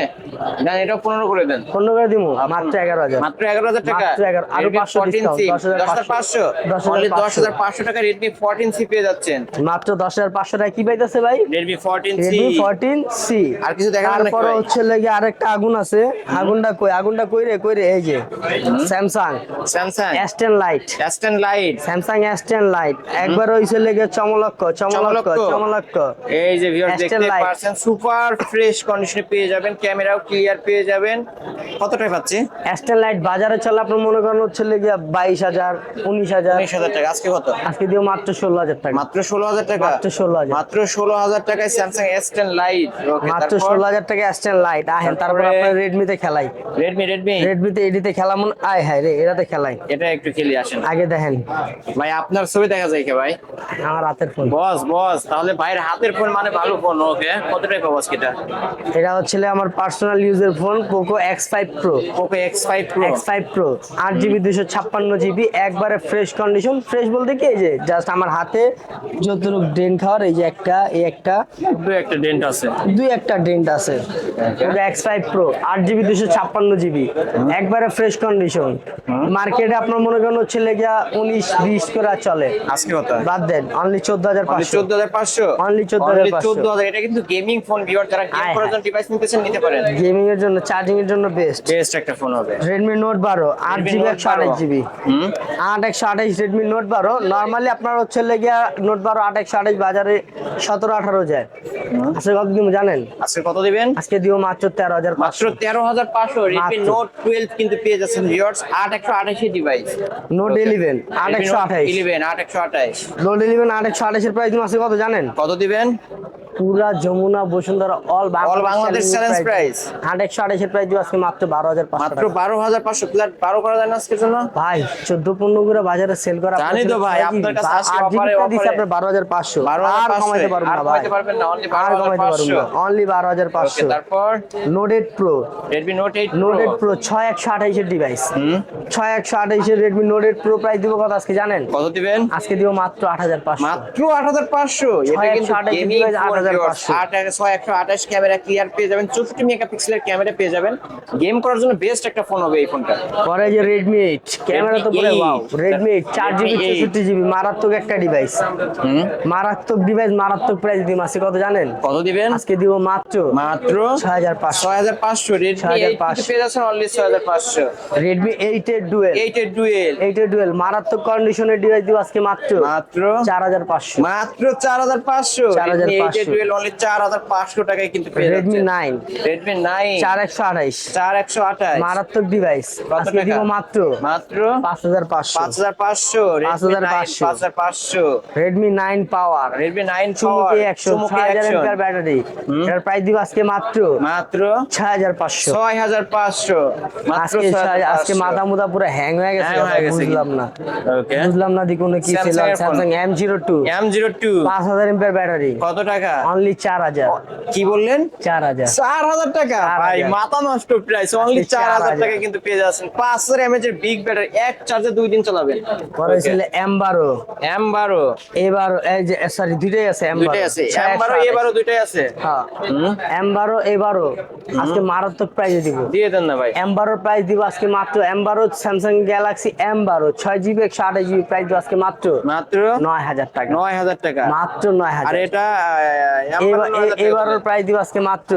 [SPEAKER 2] না এটা পনেরো করে দেন।
[SPEAKER 1] পনেরো করে দিব মাত্র এগারো হাজার।
[SPEAKER 2] মাত্র এগারো হাজার টাকা?
[SPEAKER 1] মাত্র 11 আরও 500 discount, 10,500
[SPEAKER 2] পাঁচশো।
[SPEAKER 1] 10,500
[SPEAKER 2] দশ হাজার পাঁচশো। টাকা রেডমি ফোরটিন সি পেয়ে যাচ্ছেন।
[SPEAKER 1] মাত্র দশ হাজার পাঁচশো টাকা কি পাইতেছে ভাই?
[SPEAKER 2] Redmi fourteen C
[SPEAKER 1] Redmi fourteen C
[SPEAKER 2] আর কিছু দেখাবেন নাকি
[SPEAKER 1] হচ্ছে লেগে আরেকটা আগুন আছে। আগুনটা কই আগুনটা কই রে কই রে? এই এই যে Samsung
[SPEAKER 2] Samsung
[SPEAKER 1] S lite
[SPEAKER 2] Aston lite
[SPEAKER 1] Samsung S ten lite একবার হইছে লেগে চমলক্ষ চমলক্ষ
[SPEAKER 2] চমলক্ষ।
[SPEAKER 1] চমলক্ষ
[SPEAKER 2] এই যে ভিউয়ার দেখতে পাচ্ছেন সুপার ফ্রেশ কন্ডিশনে পেয়ে যাবেন ক্যামেরাও ক্লিয়ার পেয়ে যাবেন। কতটায় পাচ্ছি?
[SPEAKER 1] এস টেন লাইট বাজারে চলে আপনার মনে করেন হচ্ছে লেগে বাইশ হাজার উনিশ হাজার।
[SPEAKER 2] উনিশ হাজার টাকা আজকে কত?
[SPEAKER 1] আজকে দিও মাত্র ষোলো হাজার টাকা।
[SPEAKER 2] মাত্র ষোলো হাজার টাকা?
[SPEAKER 1] মাত্র 16,000
[SPEAKER 2] মাত্র ষোলো হাজার টাকায় স্যামসাং এস টেন লাইট
[SPEAKER 1] মাত্র ষোলো হাজার টাকা এস টেন লাইট আহেন তারপর
[SPEAKER 2] তারপরে-
[SPEAKER 1] আপনার রেডমিতে খেলাই।
[SPEAKER 2] রেডমি রেডমি
[SPEAKER 1] রেডমিতে এডিতে খেলা মন আয় হায় রে এটাতে খেলাই।
[SPEAKER 2] এটা একটু খেলে আসেন।
[SPEAKER 1] আগে দেখেন।
[SPEAKER 2] ভাই আপনার ছবি দেখা যায় কে ভাই?
[SPEAKER 1] আমার হাতের ফোন।
[SPEAKER 2] বস বস তাহলে ভাইয়ের হাতের ফোন মানে ভালো ফোন ওকে? কত টাকা বস এটা
[SPEAKER 1] এটা হচ্ছে আমার পার্সোনাল ইউজের phone Poco X five pro
[SPEAKER 2] Poco X five pro
[SPEAKER 1] X five pro আট জিবি দুশো ছাপ্পান্ন জিবি একবারে ফ্রেশ কন্ডিশন ফ্রেশ বলতে কি এই যে জাস্ট আমার হাতে যতটুকু ড্রেন খাওয়ার এই যে একটা এই একটা
[SPEAKER 2] দু একটা ডেন্ট আছে।
[SPEAKER 1] দুই একটা ডেন্ট আছে। এক্স ফাইভ প্রো আট জিবি দুশো ছাপ্পান্ন জিবি একবারে ফ্রেশ কন্ডিশন মার্কেটে আপনার মনে করেন হচ্ছে লেগিয়া উনিশ বিশ করে চলে।
[SPEAKER 2] আজকে কত?
[SPEAKER 1] বাদ দেন অনলি চোদ্দ হাজার পাঁচশো।
[SPEAKER 2] চোদ্দ হাজার পাঁচশো?
[SPEAKER 1] Only 14,500
[SPEAKER 2] চোদ্দ হাজার এটা কিন্তু গেমিং ফোন যারা গেম করার জন্য ডিভাইস নিতেছেন নিতে পারেন।
[SPEAKER 1] গেমিং এর জন্য চার্জিং এর জন্য বেস্ট
[SPEAKER 2] বেস্ট একটা ফোন হবে। Redmi
[SPEAKER 1] জিবি
[SPEAKER 2] Note
[SPEAKER 1] একশো আঠাশ জিবি নর্মালি আপনার হচ্ছে লেগিয়া নোট বারো আট একশো আঠাশ বাজারে সতেরো আঠারো যায়। আজকে কত জানেন?
[SPEAKER 2] আজকে কত দিবেন?
[SPEAKER 1] আজকে দিও মাত্র হাজার
[SPEAKER 2] হাজার
[SPEAKER 1] মাত্র।
[SPEAKER 2] কিন্তু পেয়ে যাচ্ছেন আট একশো ডিভাইস
[SPEAKER 1] নোট আঠাশ।
[SPEAKER 2] ইলেভেন আট একশো আঠাশ।
[SPEAKER 1] নোট ইলেভেন আট একশো প্রাইস আজকে কত জানেন?
[SPEAKER 2] কত দিবেন?
[SPEAKER 1] পুরা Jamuna Bashundhara all
[SPEAKER 2] All Bangladesh price।
[SPEAKER 1] আট একশো আঠাশের প্রাইস আজকে মাত্র বারো হাজার
[SPEAKER 2] মাত্র বারো হাজার পাঁচশো। প্লাট বারো করা যায় না আজকের জন্য?
[SPEAKER 1] ভাই চোদ্দ পনেরো করে বাজারে সেল করা
[SPEAKER 2] জানি তো ভাই, আপনার কাছে আজকে offer-এ offer-এ
[SPEAKER 1] আপনার বারো হাজার পাঁচশো
[SPEAKER 2] বারো
[SPEAKER 1] আর কমাইতে পারব না ভাই।
[SPEAKER 2] কমাইতে পারবেন না অনলি
[SPEAKER 1] আর
[SPEAKER 2] বারো হাজার
[SPEAKER 1] কমাইতে পারব
[SPEAKER 2] পাঁচশো।
[SPEAKER 1] না। অনলি বারো হাজার
[SPEAKER 2] ওকে
[SPEAKER 1] পাঁচশো
[SPEAKER 2] তারপর
[SPEAKER 1] note eight pro
[SPEAKER 2] Redmi note eight
[SPEAKER 1] note eight pro ছয় একশো আঠাইশের ডিভাইস ছয় একশো আঠাইশের Redmi note eight pro price দিব কত আজকে জানেন?
[SPEAKER 2] কত দিবেন?
[SPEAKER 1] আজকে দিব মাত্র আট হাজার পাঁচশো।
[SPEAKER 2] মাত্র আট হাজার পাঁচশো?
[SPEAKER 1] ছয় একশো আঠাশ
[SPEAKER 2] গেমিং
[SPEAKER 1] device, 8,500
[SPEAKER 2] ছয় একশো আঠাশ ক্যামেরা ক্লিয়ার পেয়ে যাবেন চৌষট্টি মেগাপিক্সেলের ক্যামেরা পেয়ে যাবেন। গেম করার জন্য বেস্ট একটা ফোন হবে এই ফোনটা
[SPEAKER 1] পরে যে রেডমি এইট ক্যামেরা তো পুরো ওয়াও রেডমি এইট চার জিবি
[SPEAKER 2] Redmi 8
[SPEAKER 1] চৌষট্টি জিবি মারাত্মক একটা ডিভাইস মারাত্মক ডিভাইস মারাত্মক প্রাইস দিম আজকে কত জানেন?
[SPEAKER 2] কত দিবেন?
[SPEAKER 1] আজকে দিব মাত্র
[SPEAKER 2] মাত্র
[SPEAKER 1] ছয় হাজার পাঁচশো।
[SPEAKER 2] ছয় হাজার পাঁচশো। রেডমি এইট
[SPEAKER 1] 6500
[SPEAKER 2] পেয়ে যাচ্ছেন অনলি ছয় হাজার পাঁচশো।
[SPEAKER 1] রেডমি এইট এর ডুয়েল
[SPEAKER 2] এইট এর ডুয়েল
[SPEAKER 1] এইট এর ডুয়েল মারাত্মক কন্ডিশনের ডিভাইস দিব আজকে মাত্র।
[SPEAKER 2] মাত্র?
[SPEAKER 1] চার হাজার পাঁচশো।
[SPEAKER 2] মাত্র চার হাজার পাঁচশো?
[SPEAKER 1] 4,500
[SPEAKER 2] রেডমি এইট এর ডুয়েল অনলি চার হাজার পাঁচশো টাকায় কিন্তু
[SPEAKER 1] রেডমি নাইন
[SPEAKER 2] রেডমি নাইন
[SPEAKER 1] চার একশো আঠাইশ
[SPEAKER 2] চার একশো আঠাশ।
[SPEAKER 1] মারাত্মক ডিভাইস আজকে দিব মাত্র
[SPEAKER 2] মাত্র?
[SPEAKER 1] পাঁচ হাজার পাঁচশো।
[SPEAKER 2] পাঁচ হাজার পাঁচশো।
[SPEAKER 1] 5,500
[SPEAKER 2] পাঁচ হাজার পাঁচশো।
[SPEAKER 1] Redmi nine power
[SPEAKER 2] Redmi nine
[SPEAKER 1] চুমুকি একশো ছয় হাজার এমপিআর ব্যাটারি। এটার প্রাইস দিব আজকে মাত্র
[SPEAKER 2] মাত্র?
[SPEAKER 1] ছয় হাজার পাঁচশো।
[SPEAKER 2] ছয় হাজার পাঁচশো।
[SPEAKER 1] আজকে আজকে মাথা মুদা পুরো হ্যাং হয়ে গেছে? বুঝলাম না।
[SPEAKER 2] ওকে
[SPEAKER 1] বুঝলাম না দি কোনো কি ছিল। Samsung M zero two
[SPEAKER 2] M zero two
[SPEAKER 1] পাঁচ হাজার এমপিআর ব্যাটারি।
[SPEAKER 2] কত টাকা?
[SPEAKER 1] অনলি চার হাজার।
[SPEAKER 2] কি বললেন?
[SPEAKER 1] চার হাজার।
[SPEAKER 2] চার হাজার টাকা?
[SPEAKER 1] চার
[SPEAKER 2] ভাই মাথা নষ্ট প্রাইস অনলি
[SPEAKER 1] চার
[SPEAKER 2] চার হাজার
[SPEAKER 1] হাজার।
[SPEAKER 2] টাকা কিন্তু পেয়ে যাচ্ছেন। পাঁচ হাজার এমএচ এর বিগ ব্যাটারি এক চার্জে দুই দিন চালাবেন।
[SPEAKER 1] পরে ছিল এম বারো।
[SPEAKER 2] এম বারো।
[SPEAKER 1] এবার এই যে সরি দুইটাই আছে এম
[SPEAKER 2] দুইটাই আছে। এম বারো এ দুইটাই আছে।
[SPEAKER 1] হ্যাঁ।
[SPEAKER 2] হুম,
[SPEAKER 1] এম বারো এবারো আজকে মারাত্মক প্রাইজে দিব।
[SPEAKER 2] দিয়ে দেন না ভাই।
[SPEAKER 1] এম বারোর প্রাইস দিব আজকে মাত্র এম বারো স্যামসাং গ্যালাক্সি এম বারো ছয় জিবি একশো আঠাশ জিবি প্রাইস দিব আজকে মাত্র
[SPEAKER 2] মাত্র
[SPEAKER 1] নয় হাজার টাকা।
[SPEAKER 2] নয় হাজার টাকা।
[SPEAKER 1] মাত্র নয় হাজার।
[SPEAKER 2] এটা
[SPEAKER 1] এবারের প্রাইস দিব আজকে মাত্র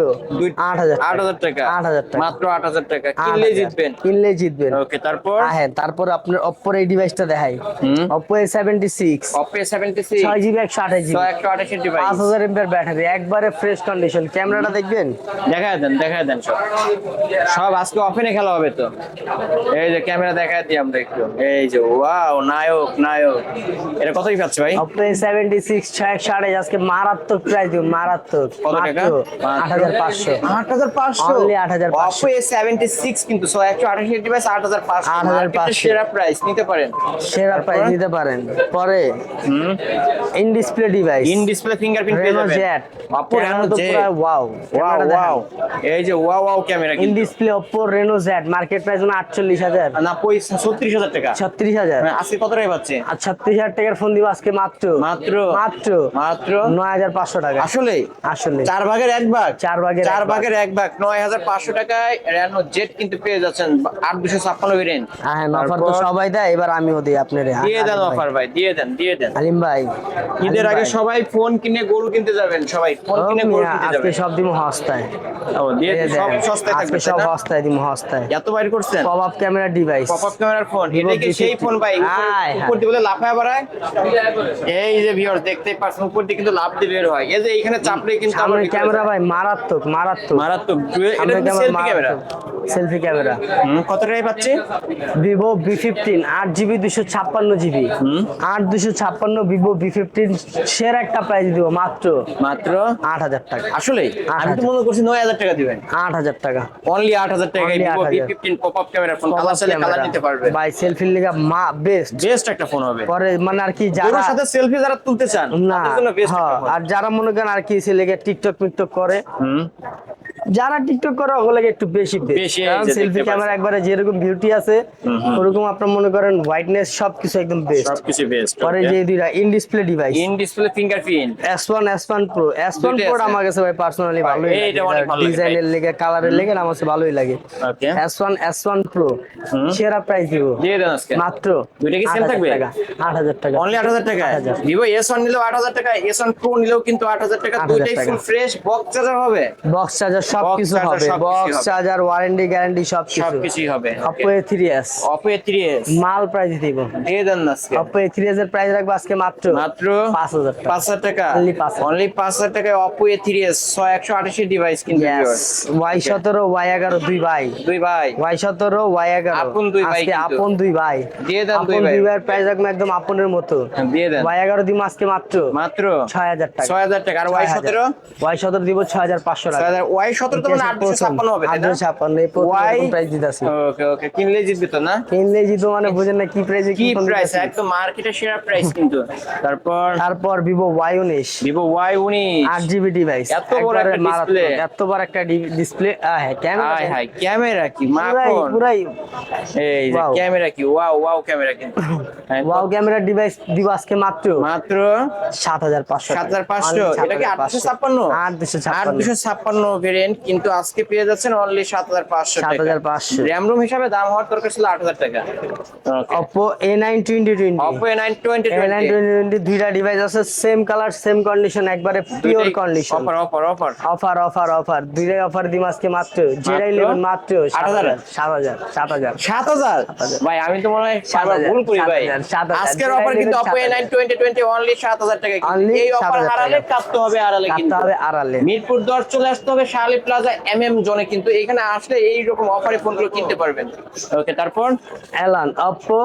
[SPEAKER 1] আট হাজার
[SPEAKER 2] আট হাজার টাকা।
[SPEAKER 1] আট হাজার টাকা।
[SPEAKER 2] মাত্র আট হাজার টাকা। কিনলে জিতবেন।
[SPEAKER 1] কিনলে জিতবেন।
[SPEAKER 2] ওকে তারপর?
[SPEAKER 1] হ্যাঁ তারপর আপনার অপ্পোর এই ডিভাইসটা দেখাই। অপ্পো এ সেভেন্টি সিক্স
[SPEAKER 2] অপে সেভেন্টি সিক্স
[SPEAKER 1] ছয় জিবি একশো আঠাশ জিবি
[SPEAKER 2] একশো আঠাশি ডিভাইস
[SPEAKER 1] পাঁচ হাজার এমপিআর ব্যাটারি একবারে ফ্রেশ কন্ডিশন ক্যামেরাটা দেখবেন?
[SPEAKER 2] দেখায় দেন দেখায় দেন সব। সব আজকে অফেনে খেলা হবে তো। এই যে ক্যামেরা দেখায় দিই আমরা একটু। এই যে ওয়াও নায়ক নায়ক। এটা কতই পাচ্ছে ভাই?
[SPEAKER 1] ছয় একশো আঠাশ আজকে মারাত্মক প্রাইস দিব মারাত্মক।
[SPEAKER 2] কত টাকা?
[SPEAKER 1] মাত্র আট হাজার পাঁচশো।
[SPEAKER 2] আট হাজার পাঁচশো?
[SPEAKER 1] Only 8,500
[SPEAKER 2] Oppo A seventy six কিন্তু ছয় একশো আঠাশি ডিভাইস আট হাজার পাঁচশো।
[SPEAKER 1] 8,500
[SPEAKER 2] সেরা প্রাইস নিতে পারেন।
[SPEAKER 1] সেরা প্রাইস? দিতে পারেন। পরে
[SPEAKER 2] হুম?
[SPEAKER 1] In display device
[SPEAKER 2] in display fingerprint পেয়ে
[SPEAKER 1] রেনো
[SPEAKER 2] যাবেন।
[SPEAKER 1] Z
[SPEAKER 2] Oppo Reno Z
[SPEAKER 1] wow
[SPEAKER 2] wow wow এই যে wow wow camera
[SPEAKER 1] in display Oppo Reno Z market price মানে আটচল্লিশ হাজার।
[SPEAKER 2] না ছত্রিশ হাজার টাকা।
[SPEAKER 1] ছত্রিশ হাজার।
[SPEAKER 2] হ্যাঁ, আজকে কত টাকা পাচ্ছে?
[SPEAKER 1] আর ছত্রিশ হাজার টাকার ফোন দিব আজকে মাত্র।
[SPEAKER 2] মাত্র?
[SPEAKER 1] মাত্র।
[SPEAKER 2] মাত্র?
[SPEAKER 1] নয় হাজার পাঁচশো টাকা।
[SPEAKER 2] আসলে
[SPEAKER 1] আসলে
[SPEAKER 2] চার ভাগের এক ভাগ?
[SPEAKER 1] চার ভাগের
[SPEAKER 2] চার ভাগের এক ভাগ। নয় হাজার পাঁচশো টাকায় রেনো জেট কিন্তু পেয়ে যাচ্ছেন আট দুশো ছাপ্পান্ন ভেরিয়েন্ট
[SPEAKER 1] হ্যাঁ অফার তো সবাই দেয় এবার আমিও দিই আপনার।
[SPEAKER 2] দিয়ে দেন অফার ভাই। দিয়ে দেন দিয়ে দেন।
[SPEAKER 1] আলিম ভাই
[SPEAKER 2] ঈদের আগে সবাই ফোন কিনে গরু কিনতে যাবেন সবাই। ফোন কিনে গরু কিনতে
[SPEAKER 1] আজকে সব দিব হস্তায়
[SPEAKER 2] ও দিয়ে সব সস্তায় থাকবে
[SPEAKER 1] সব হস্তায় দিব হস্তায়
[SPEAKER 2] এত বাইর করছেন?
[SPEAKER 1] Pop up camera device
[SPEAKER 2] pop up ক্যামেরার ফোন এটা কি সেই ফোন ভাই? উপরে- বলে লাফায় বাড়ায়? এই যে ভিউয়ার্স দেখতেই পাচ্ছেন উপর দিয়ে কিন্তু লাফ দিয়ে বের হয়। এই যে এখানে চাপলে কিন্তু আবার
[SPEAKER 1] ক্যামেরা ভাই মারাত্মক মারাত্মক।
[SPEAKER 2] মারাত্মক। এটা সেলফি ক্যামেরা
[SPEAKER 1] সেলফি ক্যামেরা
[SPEAKER 2] কত টাকায় পাচ্ছি?
[SPEAKER 1] ভিভো বি ফিফটিন আট জিবি দুশো ছাপ্পান্ন জিবি আট দুশো ছাপ্পান্ন ভিভো বি ফিফটিন সেরা একটা প্রাইস দিব মাত্র
[SPEAKER 2] মাত্র?
[SPEAKER 1] আট হাজার টাকা।
[SPEAKER 2] আসলে
[SPEAKER 1] আট
[SPEAKER 2] আমি তো মনে করছি নয় হাজার টাকা দিবেন।
[SPEAKER 1] আট হাজার টাকা।
[SPEAKER 2] অনলি আট হাজার টাকায়
[SPEAKER 1] Only
[SPEAKER 2] Vivo V
[SPEAKER 1] 8,000
[SPEAKER 2] fifteen pop up camera phone colour চাইলে কালার নিতে পারবে।
[SPEAKER 1] ভাই সেলফির লিগা মা বেস্ট
[SPEAKER 2] বেস্ট একটা ফোন হবে।
[SPEAKER 1] পরে মানে আর কি যারা
[SPEAKER 2] ওর সাথে সেলফি যারা তুলতে চান তাদের জন্য বেস্ট
[SPEAKER 1] হ্যাঁ, আর যারা মনে করেন আর কি ছেলেকে টিকটক মিকটক করে যারা টিকটক করে ওগুলোকে একটু বেশি
[SPEAKER 2] বেশি,
[SPEAKER 1] কারণ সেলফি ক্যামেরা একবারে যেরকম বিউটি আছে ওরকম আপনার মনে করেন হোয়াইটনেস সবকিছু একদম বেস্ট
[SPEAKER 2] সবকিছু বেস্ট
[SPEAKER 1] পরে যে দুইটা in display device
[SPEAKER 2] in display fingerprint
[SPEAKER 1] S one S one pro S one pro আমার কাছে ভাই পার্সোনালি ভালোই
[SPEAKER 2] লাগে,
[SPEAKER 1] ডিজাইনের লেগে কালারের লেগে আমার কাছে ভালোই লাগে।
[SPEAKER 2] Okay
[SPEAKER 1] S one S one pro সেরা প্রাইস দিব।
[SPEAKER 2] দিয়ে দেন আজকে।
[SPEAKER 1] মাত্র
[SPEAKER 2] দুইটা কি
[SPEAKER 1] 8,000
[SPEAKER 2] থাকবে?
[SPEAKER 1] টাকা আট হাজার টাকা।
[SPEAKER 2] অনলি আট হাজার টাকা ভিভো এস ওয়ান নিলেও আট হাজার টাকা এস ওয়ান প্রো নিলেও কিন্তু আট হাজার টাকা। দুইটাই ফুল ফ্রেশ বক্স চার্জার হবে?
[SPEAKER 1] বক্স চার্জার সবকিছু
[SPEAKER 2] charger
[SPEAKER 1] হবে। বক্স চার্জার ওয়ারেন্টি গ্যারান্টি সবকিছু
[SPEAKER 2] সবকিছুই হবে।
[SPEAKER 1] Oppo A three S
[SPEAKER 2] Oppo A three S
[SPEAKER 1] মাল প্রাইস দিব।
[SPEAKER 2] দিয়ে দেন আজকে।
[SPEAKER 1] অপো এ থ্রি এস এর প্রাইস রাখব আজকে মাত্র
[SPEAKER 2] মাত্র
[SPEAKER 1] পাঁচ হাজার টাকা।
[SPEAKER 2] পাঁচ হাজার টাকা?
[SPEAKER 1] Only 5,000
[SPEAKER 2] অনলি পাঁচ হাজার টাকায় অপো এ থ্রি এস ছয় একশো আঠাশি ডিভাইস কিন্তু।
[SPEAKER 1] ওয়াই সতেরো ওয়াই এগারো দুই ভাই।
[SPEAKER 2] দুই ভাই।
[SPEAKER 1] ওয়াই সতেরো ওয়াই এগারো।
[SPEAKER 2] আপন দুই ভাই
[SPEAKER 1] আপন দুই ভাই।
[SPEAKER 2] দিয়ে দেন দুই ভাই।
[SPEAKER 1] দুই ভাইয়ের প্রাইস রাখব একদম আপনের মতো।
[SPEAKER 2] হ্যাঁ, দিয়ে দেন।
[SPEAKER 1] ওয়াই এগারো দিব আজকে মাত্র।
[SPEAKER 2] মাত্র?
[SPEAKER 1] ছয় হাজার টাকা।
[SPEAKER 2] ছয় হাজার টাকা। আর ওয়াই সতেরো?
[SPEAKER 1] ওয়াই সতেরো দিব ছয় হাজার পাঁচশো টাকা।
[SPEAKER 2] ওয়াই সতেরো তো মানে আটশো ছাপ্পান্ন হবে
[SPEAKER 1] আটশো ছাপ্পান্ন এই
[SPEAKER 2] ওয়াই
[SPEAKER 1] প্রাইস দিতেছি।
[SPEAKER 2] ওকে ওকে কিনলে জিতবে তো না?
[SPEAKER 1] কিনলে মানে বুঝেন না কি প্রাইসে
[SPEAKER 2] কি প্রাইস একদম মার্কেটের সেরা প্রাইস কিন্তু। তারপর?
[SPEAKER 1] তারপর ভিভো ওয়াই উনিশ।
[SPEAKER 2] ভিভো ওয়াই উনিশ।
[SPEAKER 1] আট জিবি ডিভাইস
[SPEAKER 2] এত বড় একটা display।
[SPEAKER 1] এত বড় একটা ডিসপ্লে হ্যাঁ ক্যামেরা
[SPEAKER 2] ক্যামেরা কি?
[SPEAKER 1] পুরাই পুরাই।
[SPEAKER 2] এই যে ক্যামেরা কি? ওয়াও ওয়াও ক্যামেরা কিন্তু। হ্যাঁ,
[SPEAKER 1] ওয়াও ক্যামেরা ডিভাইস দিব আজকে মাত্র?
[SPEAKER 2] মাত্র
[SPEAKER 1] সাত হাজার পাঁচশো
[SPEAKER 2] সাত হাজার পাঁচশো? এটা কি আটশো ছাপ্পান্ন?
[SPEAKER 1] আট দুশো
[SPEAKER 2] আট
[SPEAKER 1] ছাপ্পান্ন
[SPEAKER 2] দুশো ছাপ্পান্ন ভেরিয়েন্ট কিন্তু আজকে পেয়ে যাচ্ছেন অনলি সাত হাজার পাঁচশো
[SPEAKER 1] সাত হাজার পাঁচশো।
[SPEAKER 2] র্যাম রুম হিসাবে দাম হওয়ার দরকার ছিল আট হাজার টাকা।
[SPEAKER 1] দুইটা ডিভাইস আছে সেম কালার সেম কন্ডিশন একবারে pure condition
[SPEAKER 2] offer offer offer
[SPEAKER 1] offer offer offer দুইটাই অফার দিম আজকে মাত্র। যেটাই নেবেন মাত্র? সাত
[SPEAKER 2] 8,000
[SPEAKER 1] হাজার সাত হাজার সাত হাজার।
[SPEAKER 2] সাত হাজার? ভাই আমি তো মনে হয়
[SPEAKER 1] সাত
[SPEAKER 2] আবার
[SPEAKER 1] হাজার,
[SPEAKER 2] ভুল করি ভাই।
[SPEAKER 1] হাজার, সাত হাজার।
[SPEAKER 2] আজকের অফার কিন্তু Oppo A nine twenty twenty only সাত হাজার টাকা এই অফার হারালে কাটতে হবে আড়ালে কিন্তু।
[SPEAKER 1] হবে আড়ালে।
[SPEAKER 2] মিরপুর দশ চলে আসতে হবে শালি প্লাজা এম এম জোনে কিন্তু। এখানে আসলে এই রকম অফারে ফোনগুলো কিনতে পারবেন। ওকে তারপর?
[SPEAKER 1] এলান অপো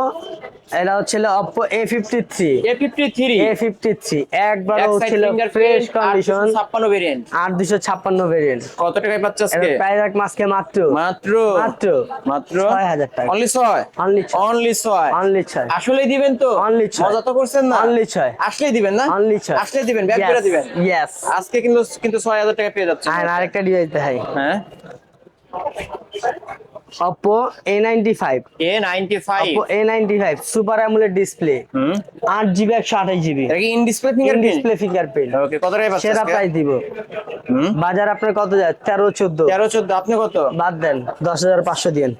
[SPEAKER 1] এটা হচ্ছিল Oppo A fifty three
[SPEAKER 2] A fifty three
[SPEAKER 1] A fifty three একবার হচ্ছিল ফ্রেশ কন্ডিশন
[SPEAKER 2] ছাপ্পান্ন ভেরিয়েন্ট
[SPEAKER 1] আট দুশো ছাপ্পান্ন ভেরিয়েন্ট
[SPEAKER 2] কত টাকায় পাচ্ছে আজকে?
[SPEAKER 1] প্রাইস এক মাসকে মাত্র।
[SPEAKER 2] মাত্র
[SPEAKER 1] মাত্র?
[SPEAKER 2] মাত্র
[SPEAKER 1] ছয় হাজার টাকা।
[SPEAKER 2] অনলি ছয়?
[SPEAKER 1] Only ছয়।
[SPEAKER 2] অনলি ছয়?
[SPEAKER 1] অনলি ছয়।
[SPEAKER 2] আসলে দিবেন তো?
[SPEAKER 1] Only ছয়।
[SPEAKER 2] মজা তো করছেন না?
[SPEAKER 1] অনলি ছয়।
[SPEAKER 2] আসলেই দিবেন না?
[SPEAKER 1] অনলি ছয়।
[SPEAKER 2] আসলেই দিবেন ব্যাক করে দিবেন?
[SPEAKER 1] ইয়েস
[SPEAKER 2] আজকে কিন্তু কিন্তু ছয় হাজার টাকা পেয়ে যাচ্ছে
[SPEAKER 1] হ্যাঁ আরেকটা ডিভাইস দেখাই।
[SPEAKER 2] হ্যাঁ?
[SPEAKER 1] Five Oppo A ninety five super AMOLED display
[SPEAKER 2] হুম।
[SPEAKER 1] আট জিবি একশো আঠাশ জিবি
[SPEAKER 2] এটা কি in display fingerprint
[SPEAKER 1] display fingerprint
[SPEAKER 2] okay কত টাকায় পাচ্ছে
[SPEAKER 1] সেরা প্রাইস দিব। বাজার আপনার কত যায়? তেরো চোদ্দ।
[SPEAKER 2] তেরো চোদ্দ আপনি কত?
[SPEAKER 1] বাদ দেন দশ হাজার পাঁচশো দিন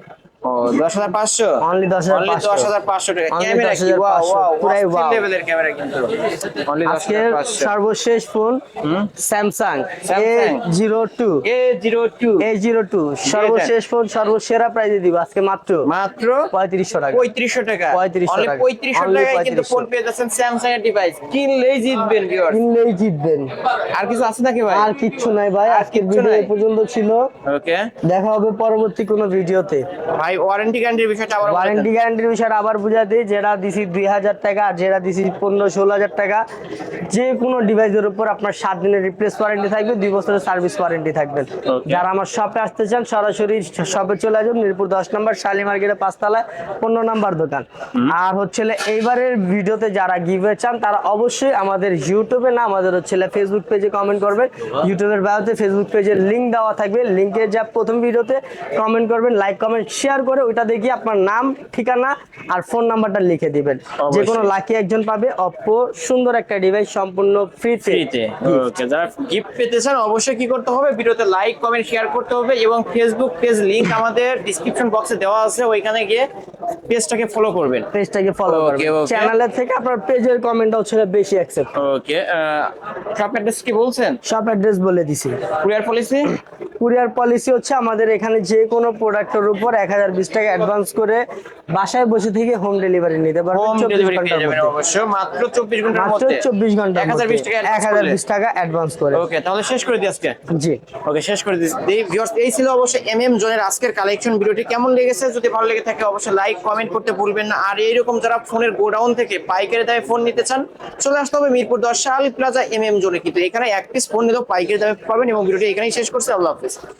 [SPEAKER 2] ও দশ হাজার পাঁচশো?
[SPEAKER 1] Only 10,500
[SPEAKER 2] অনলি দশ হাজার পাঁচশো টাকা। ক্যামেরা কি? ওয়াও ওয়াও
[SPEAKER 1] পুরাই wow।
[SPEAKER 2] লেভেলের ক্যামেরা কিন্তু অনলি দশ
[SPEAKER 1] আজকে
[SPEAKER 2] হাজার পাঁচশো।
[SPEAKER 1] সর্বশেষ ফোন স্যামসাং সর্বশেষ সর্বসেরা প্রাইজে দিব। আজকে মাত্র
[SPEAKER 2] মাত্র
[SPEAKER 1] পঁয়ত্রিশশো টাকা।
[SPEAKER 2] পঁয়ত্রিশশো টাকা।
[SPEAKER 1] 3500
[SPEAKER 2] অনলি
[SPEAKER 1] টাকা।
[SPEAKER 2] টাকায় কিন্তু ফোন পেয়ে যাচ্ছেন স্যামসাং এর ডিভাইস কিনলেই জিতবেন
[SPEAKER 1] কিনলেই জিতবেন।
[SPEAKER 2] আর কিছু আছে নাকি ভাই?
[SPEAKER 1] আর কিচ্ছু নাই ভাই। আজকের ভিডিও পর্যন্ত ছিল।
[SPEAKER 2] ওকে
[SPEAKER 1] দেখা হবে পরবর্তী কোনো ভিডিওতে
[SPEAKER 2] ভাই ওয়ারেন্টি গ্যারান্টির বিষয়টা আবার
[SPEAKER 1] ওয়ারেন্টি গ্যারান্টির বিষয়টা আবার বুঝা দিই যেটা দিছি দুই হাজার টাকা আর যেটা দিছি পনেরো ষোলো হাজার টাকা যে কোনো ডিভাইসের উপর আপনার সাত দিনের রিপ্লেস ওয়ারেন্টি থাকবে দুই বছরের সার্ভিস ওয়ারেন্টি
[SPEAKER 2] Okay.
[SPEAKER 1] যারা আমার শপে আসতে চান সরাসরি শপে চলে আসুন মিরপুর দশ নম্বর শালি মার্কেটে পাঁচতলায় পনেরো নাম্বার দোকান। আর হচ্ছে এইবারের ভিডিওতে যারা গিভে চান তারা অবশ্যই আমাদের ইউটিউবে না আমাদের হচ্ছে ফেসবুক পেজে কমেন্ট করবেন। ইউটিউবের বায়োতে ফেসবুক পেজের লিঙ্ক দেওয়া থাকবে। লিঙ্কে যা প্রথম ভিডিওতে কমেন্ট করবেন লাইক কমেন্ট শেয়ার করে ওইটা দেখি আপনার নাম ঠিকানা আর ফোন নাম্বারটা লিখে দিবেন। যে কোনো লাকি একজন পাবে অপো সুন্দর একটা ডিভাইস সম্পূর্ণ ফ্রিতে
[SPEAKER 2] ওকে যারা গিফট পেতে চান অবশ্যই কি করতে হবে? ভিডিওতে লাইক কমেন্ট শেয়ার করতে হবে এবং ফেসবুক পেজ লিংক আমাদের ডিসক্রিপশন বক্সে দেওয়া আছে। ওইখানে গিয়ে পেজটাকে ফলো করবেন।
[SPEAKER 1] পেজটাকে ফলো করবেন. চ্যানেলের থেকে আপনার পেজের কমেন্ট হচ্ছে বেশি অ্যাকসেপ্ট
[SPEAKER 2] ওকে শপ অ্যাড্রেস কি বলছেন?
[SPEAKER 1] সব অ্যাড্রেস বলে দিছি।
[SPEAKER 2] কুরিয়ার পলিসি
[SPEAKER 1] কুরিয়ার পলিসি হচ্ছে আমাদের এখানে যে কোনো প্রোডাক্টের উপর এক হাজার বিশ টাকা অ্যাডভান্স করে বাসায় বসে থেকে হোম ডেলিভারি নিতে পারবেন
[SPEAKER 2] হোম
[SPEAKER 1] চব্বিশ
[SPEAKER 2] ডেলিভারি পেয়ে যাবেন অবশ্য। মাত্র চব্বিশ ঘণ্টার
[SPEAKER 1] মাত্র
[SPEAKER 2] মধ্যে।
[SPEAKER 1] চব্বিশ ঘণ্টার
[SPEAKER 2] এক হাজার বিশ টাকা
[SPEAKER 1] এক হাজার বিশ টাকা অ্যাডভান্স করে।
[SPEAKER 2] ওকে তাহলে শেষ করে দিই আজকে?
[SPEAKER 1] জি।
[SPEAKER 2] ওকে শেষ করে দিচ্ছি। এই ছিল অবশ্যই এম এম জোনের আজকের কালেকশন ভিডিওটি কেমন লেগেছে? যদি ভালো লেগে থাকে অবশ্যই লাইক কমেন্ট করতে ভুলবেন না। আর এইরকম যারা ফোনের গোডাউন থেকে পাইকারি দামে ফোন নিতে চান চলে আসতে হবে মিরপুর দশ শাল প্লাজা এম এম জোনে কিন্তু এখানে এক পিস ফোন নিলেও পাইকারি দামে পাবেন এবং ভিডিওটি এখানেই শেষ করছি। আল্লাহ হাফিজ। Tschüss.